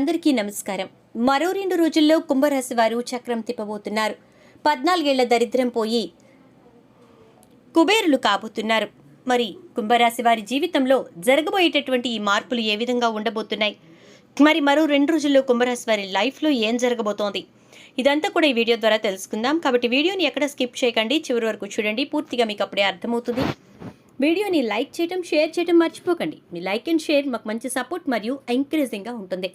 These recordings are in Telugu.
అందరికీ నమస్కారం. మరో రెండు రోజుల్లో కుంభరాశి వారు చక్రం తిప్పబోతున్నారు. పద్నాలుగేళ్ళ దరిద్రం పోయి కుబేరులు కాబోతున్నారు. మరి కుంభరాశి వారి జీవితంలో జరగబోయేటటువంటి ఈ మార్పులు ఏ విధంగా ఉండబోతున్నాయి? మరి మరో రెండు రోజుల్లో కుంభరాశి వారి లైఫ్లో ఏం జరగబోతోంది? ఇదంతా కూడా ఈ వీడియో ద్వారా తెలుసుకుందాం. కాబట్టి వీడియోని ఎక్కడ స్కిప్ చేయకండి. చివరి వరకు చూడండి. పూర్తిగా మీకు అప్పుడే అర్థమవుతుంది. వీడియోని లైక్ చేయడం షేర్ చేయడం మర్చిపోకండి. మీ లైక్ అండ్ షేర్ మాకు మంచి సపోర్ట్ మరియు ఎంకరేజింగ్గా ఉంటుంది.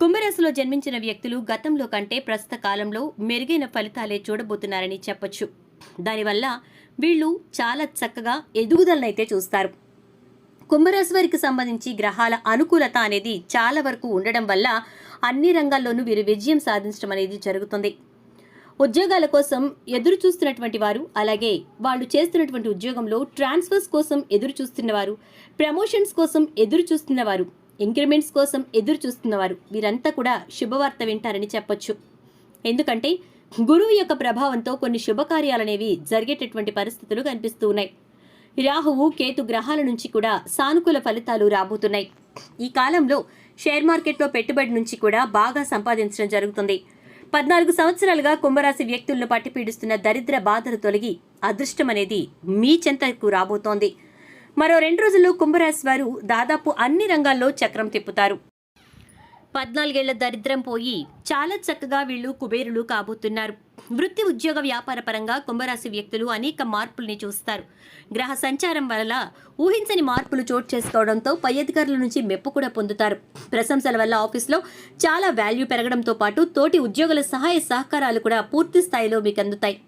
కుంభరాశిలో జన్మించిన వ్యక్తులు గతంలో కంటే ప్రస్తుత కాలంలో మెరుగైన ఫలితాలే చూడబోతున్నారని చెప్పొచ్చు. దానివల్ల వీళ్ళు చాలా చక్కగా ఎదుగుదలనైతే చూస్తారు. కుంభరాశి వారికి సంబంధించి గ్రహాల అనుకూలత అనేది చాలా వరకు ఉండడం వల్ల అన్ని రంగాల్లోనూ వీరు విజయం సాధించడం అనేది జరుగుతుంది. ఉద్యోగాల కోసం ఎదురు చూస్తున్నటువంటి వారు అలాగే వాళ్ళు చేస్తున్నటువంటి ఉద్యోగంలో ట్రాన్స్ఫర్స్ కోసం ఎదురు చూస్తున్నవారు ప్రమోషన్స్ కోసం ఎదురు చూస్తున్నవారు ఇంక్రిమెంట్స్ కోసం ఎదురు చూస్తున్నవారు. వీరంతా కూడా శుభవార్త వింటారని చెప్పొచ్చు. ఎందుకంటే గురువు యొక్క ప్రభావంతో కొన్ని శుభకార్యాలనేవి జరిగేటటువంటి పరిస్థితులు కనిపిస్తూ ఉన్నాయి రాహువు కేతు గ్రహాల నుంచి కూడా సానుకూల ఫలితాలు రాబోతున్నాయి. ఈ కాలంలో షేర్ మార్కెట్లో పెట్టుబడి నుంచి కూడా బాగా సంపాదించడం జరుగుతుంది. పద్నాలుగు సంవత్సరాలుగా కుంభరాశి వ్యక్తులను పట్టి పీడిస్తున్న దరిద్ర బాధలు తొలగి అదృష్టం అనేది మీ చెంతకు రాబోతోంది. మరో రెండు రోజుల్లో కుంభరాశి వారు దాదాపు అన్ని రంగాల్లో చక్రం తిప్పుతారు. పద్నాలుగేళ్ళ దరిద్రం పోయి చాలా చక్కగా వీళ్ళు కుబేరులు కాబోతున్నారు. వృత్తి ఉద్యోగ వ్యాపార పరంగా కుంభరాశి వ్యక్తులు అనేక మార్పుల్ని చూస్తారు. గ్రహ సంచారం వల్ల ఊహించని మార్పులు చోటు చేసుకోవడంతో పై అధికారుల నుంచి మెప్పు కూడా పొందుతారు. ప్రశంసల వల్ల ఆఫీస్లో చాలా వాల్యూ పెరగడంతో పాటు తోటి ఉద్యోగుల సహాయ సహకారాలు కూడా పూర్తి స్థాయిలో మీకు అందుతాయి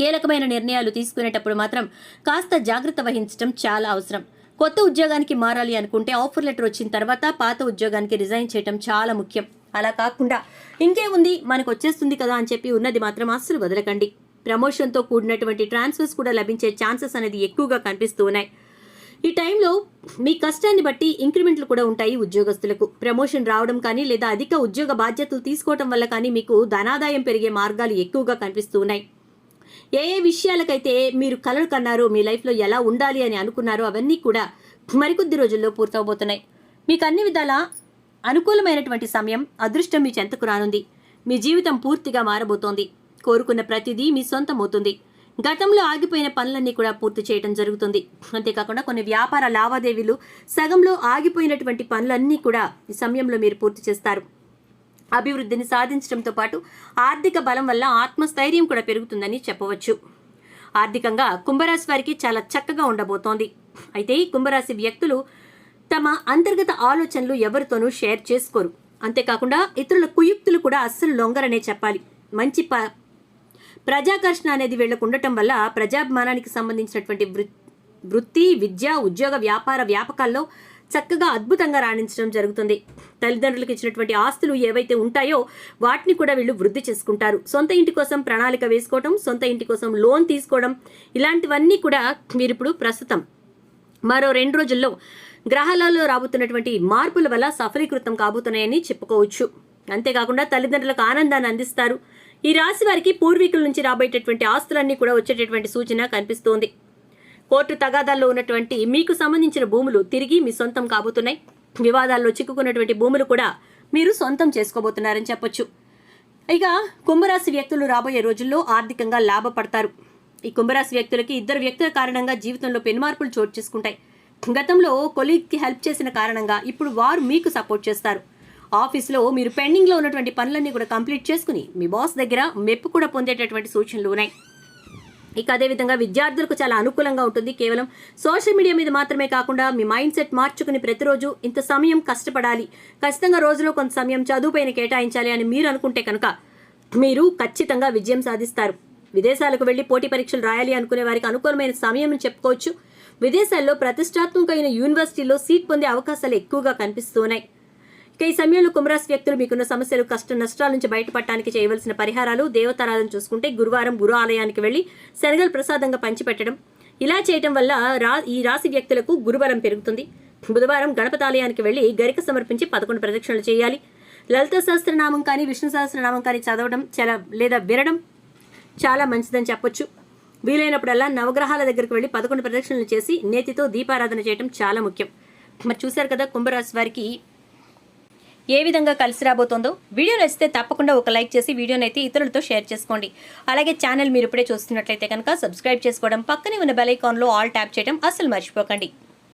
కీలకమైన నిర్ణయాలు తీసుకునేటప్పుడు మాత్రం కాస్త జాగ్రత్త వహించడం చాలా అవసరం. కొత్త ఉద్యోగానికి మారాలి అనుకుంటే ఆఫర్ లెటర్ వచ్చిన తర్వాత పాత ఉద్యోగానికి రిజైన్ చేయడం చాలా ముఖ్యం. అలా కాకుండా ఇంకేముంది? మనకు వచ్చేస్తుంది కదా అని చెప్పి ఉన్నది మాత్రం అస్సలు వదలకండి. ప్రమోషన్తో కూడినటువంటి ట్రాన్స్ఫర్స్ కూడా లభించే ఛాన్సెస్ అనేది ఎక్కువగా కనిపిస్తూ ఉన్నాయి. ఈ టైంలో మీ కష్టాన్ని బట్టి ఇంక్రిమెంట్లు కూడా ఉంటాయి ఉద్యోగస్తులకు. ప్రమోషన్ రావడం కానీ లేదా అధిక ఉద్యోగ బాధ్యతలు తీసుకోవడం వల్ల కానీ మీకు ధనాదాయం పెరిగే మార్గాలు ఎక్కువగా కనిపిస్తూ ఉన్నాయి. ఏ ఏ విషయాలకైతే మీరు కలలు కన్నారో మీ లైఫ్లో ఎలా ఉండాలి అని అనుకున్నారో అవన్నీ కూడా మరికొద్ది రోజుల్లో పూర్తవబోతున్నాయి. మీకు అన్ని విధాల అనుకూలమైనటువంటి సమయం అదృష్టం మీ చెంతకు రానుంది. మీ జీవితం పూర్తిగా మారబోతోంది. కోరుకున్న ప్రతిదీ మీ సొంతం అవుతుంది గతంలో ఆగిపోయిన పనులన్నీ కూడా పూర్తి చేయడం జరుగుతుంది. అంతేకాకుండా కొన్ని వ్యాపార లావాదేవీలు సగంలో ఆగిపోయినటువంటి పనులన్నీ కూడా ఈ సమయంలో మీరు పూర్తి చేస్తారు. అభివృద్ధిని సాధించడంతో పాటు ఆర్థిక బలం వల్ల ఆత్మస్థైర్యం కూడా పెరుగుతుందని చెప్పవచ్చు. ఆర్థికంగా కుంభరాశి వారికి చాలా చక్కగా ఉండబోతోంది. అయితే ఈ కుంభరాశి వ్యక్తులు తమ అంతర్గత ఆలోచనలు ఎవరితోనూ షేర్ చేసుకోరు. అంతేకాకుండా ఇతరుల కుయుక్తులు కూడా అస్సలు లొంగరనే చెప్పాలి. మంచి ప ప్రజాకర్షణ అనేది వీళ్ళకు ఉండటం వల్ల ప్రజాభిమానానికి సంబంధించినటువంటి వృత్తి వృత్తి విద్య ఉద్యోగ వ్యాపార వ్యాపకాల్లో చక్కగా అద్భుతంగా రాణించడం జరుగుతుంది. తల్లిదండ్రులకు ఇచ్చినటువంటి ఆస్తులు ఏవైతే ఉంటాయో వాటిని కూడా వీళ్ళు వృద్ధి చేసుకుంటారు. సొంత ఇంటి కోసం ప్రణాళిక వేసుకోవడం సొంత ఇంటి కోసం లోన్ తీసుకోవడం ఇలాంటివన్నీ కూడా మీరు ఇప్పుడు ప్రస్తుతం. మరో రెండు రోజుల్లో గ్రహాలలో రాబోతున్నటువంటి మార్పుల వల్ల సఫలీకృతం కాబోతున్నాయని చెప్పుకోవచ్చు. అంతేకాకుండా తల్లిదండ్రులకు ఆనందాన్ని అందిస్తారు. ఈ రాశి వారికి పూర్వీకుల నుంచి రాబోయేటటువంటి ఆస్తులన్నీ కూడా వచ్చేటటువంటి సూచన కనిపిస్తోంది. కోర్టు తగాదాల్లో ఉన్నటువంటి మీకు సంబంధించిన భూములు తిరిగి మీ సొంతం కాబోతున్నాయి. వివాదాల్లో చిక్కుకున్నటువంటి భూములు కూడా మీరు సొంతం చేసుకోబోతున్నారని చెప్పొచ్చు. ఇక కుంభరాశి వ్యక్తులు రాబోయే రోజుల్లో ఆర్థికంగా లాభపడతారు. ఈ కుంభరాశి వ్యక్తులకి ఇద్దరు వ్యక్తుల కారణంగా జీవితంలో పెనుమార్పులు చోటు చేసుకుంటాయి. గతంలో కొలీగ్కి హెల్ప్ చేసిన కారణంగా ఇప్పుడు వారు మీకు సపోర్ట్ చేస్తారు. ఆఫీస్లో మీరు పెండింగ్లో ఉన్నటువంటి పనులన్నీ కూడా కంప్లీట్ చేసుకుని మీ బాస్ దగ్గర మెప్పు కూడా పొందేటటువంటి సూచనలు ఉన్నాయి. ఇక అదేవిధంగా విద్యార్థులకు చాలా అనుకూలంగా ఉంటుంది. కేవలం సోషల్ మీడియా మీద మాత్రమే కాకుండా మీ మైండ్ సెట్ మార్చుకుని ప్రతిరోజు ఇంత సమయం కష్టపడాలి. ఖచ్చితంగా రోజులో కొంత సమయం చదువుపైన కేటాయించాలి అని మీరు అనుకుంటే కనుక మీరు ఖచ్చితంగా విజయం సాధిస్తారు. విదేశాలకు వెళ్ళి పోటీ పరీక్షలు రాయాలి అనుకునే వారికి అనుకూలమైన సమయం అని చెప్పుకోవచ్చు. విదేశాల్లో ప్రతిష్టాత్మకమైన యూనివర్సిటీలో సీట్ పొందే అవకాశాలు ఎక్కువగా కనిపిస్తున్నాయి ఈ సమయంలో కుంభరాశి వ్యక్తులు మీకున్న సమస్యలు కష్ట నష్టాల నుంచి బయటపడటానికి చేయవలసిన పరిహారాలు దేవతారాధన చూసుకుంటే గురువారం గురు ఆలయానికి వెళ్ళి శనగలు ప్రసాదంగా పంచిపెట్టడం. ఇలా చేయటం వల్ల రా ఈ రాశి వ్యక్తులకు గురుబలం పెరుగుతుంది. బుధవారం గణపతి ఆలయానికి వెళ్ళి గరిక సమర్పించి పదకొండు ప్రదక్షిణలు చేయాలి. లలిత సహస్రనామం కానీ విష్ణు సహస్రనామం కానీ చదవడం చాలా లేదా వినడం చాలా మంచిదని చెప్పొచ్చు. వీలైనప్పుడల్లా నవగ్రహాల దగ్గరికి వెళ్ళి పదకొండు ప్రదక్షిణలు చేసి నేతితో దీపారాధన చేయడం చాలా ముఖ్యం. మరి చూశారు కదా కుంభరాశి వారికి ఏ విధంగా కలిసి రాబోతోందో వీడియో నచ్చితే తప్పకుండా ఒక లైక్ చేసి వీడియోని అయితే ఇతరులతో షేర్ చేసుకోండి. అలాగే ఛానల్ మీరు ఇప్పుడే చూస్తున్నట్లయితే కనుక సబ్స్క్రైబ్ చేసుకోవడం పక్కనే ఉన్న బెల్ ఐకాన్లో ఆల్ ట్యాప్ చేయడం అసలు మర్చిపోకండి.